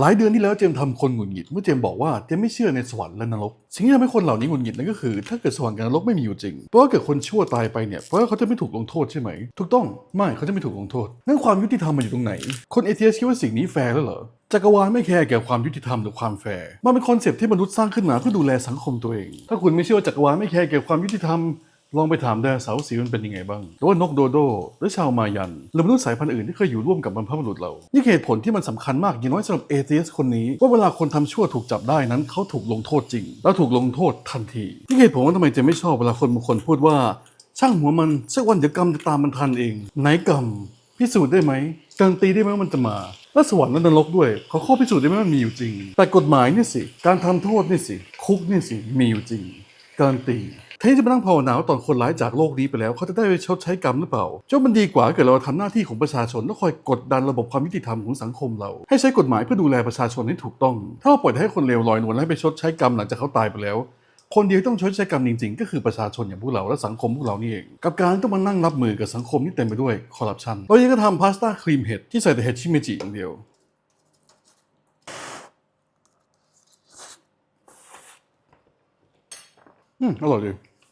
หลายเดือนที่แล้วเจมส์ทำคนหงุดหงิดเมื่อเจมบอกว่าเจมไม่เชื่อในสวรรค์และนรกสิ่งที่ทำให้คนเหล่านี้หงุดหงิดนั่นก็คือ ถ้าเกิดสวรรค์กับนรกไม่มีอยู่จริง เพราะว่าเกิดคนชั่วตายไปเนี่ยเพราะว่าเขาจะไม่ถูกลงโทษใช่ไหม ถูกต้องไม่เขาจะไม่ถูกลงโทษนั่นความยุติธรรมมันอยู่ตรงไหน คนเอเทียสคิดว่าสิ่งนี้แฟร์แล้วเหรอจักรวาลไม่แคร์เกี่ยวกับความยุติธรรมหรือความแฟร์มันเป็นคอนเซปต์ที่มนุษย์สร้างขึ้นมาเพื่อดูแลสังคมตัวเอง ถ้าคุณไม่เชื่อว่าจักรวาลไม่แคร์เกี่ยวกับความยุติธรรม ลองไปถามแดเสาสีมันเป็นยังไงบ้างหรือว่านกโดโดหรือชาวมายัน หรือมนุษย์สายพันธุ์อื่นที่เคยอยู่ร่วมกับบรรพบุรุษเรานี่เหตุผลที่มันสำคัญมากอย่างน้อยสำหรับเอเ e สคนนี้ ว่าเวลาคนทำชั่วถูกจับได้นั้นเขาถูกลงโทษจริง แล้วถูกลงโทษทันทีนี่เหตุผลว่าทำไมจะไม่ชอบเวลาคนบางคนพูดว่า ช่างหัวมันสักวันเดี๋ยวกรรมจะตามมันทันเองไหนกรรมพิสูจน์ได้ไหมการนตีได้ไหมว่ามันจะมาและสวรรค์และนรกด้วยเขาข้อพิสูจน์ได้ไหมมันมีอยู่จริง แต่กฎหมายนี่สิการทำโทษนี่สิคุกนี่สิมีอยู่จริง การนตีแทนที่จะมานั่งภาวนาว่าตอนคนร้ายจากโลกนี้ไปแล้ว เขาจะได้ไปชดใช้กรรมหรือเปล่า เจ้ามันดีกว่าเกิดเราทำหน้าที่ของประชาชน แล้วคอยกดดันระบบความยุติธรรมของสังคมเรา ให้ใช้กฎหมายเพื่อดูแลประชาชนให้ถูกต้อง ถ้าเราปล่อยให้คนเลวลอยนวลและให้ไปชดใช้กรรมหลังจากเขาตายไปแล้ว คนเดียวต้องชดใช้กรรมจริงๆ ก็คือประชาชนอย่างพวกเราและสังคมพวกเรานี่เอง กับการต้องมานั่งรับมือกับสังคมที่เต็มไปด้วยคอร์รัปชันเรายังก็ทำพาสต้าครีมเห็ดที่ใส่แต่เห็ดชิเมจิอย่างเดียว อืมอร่อยดี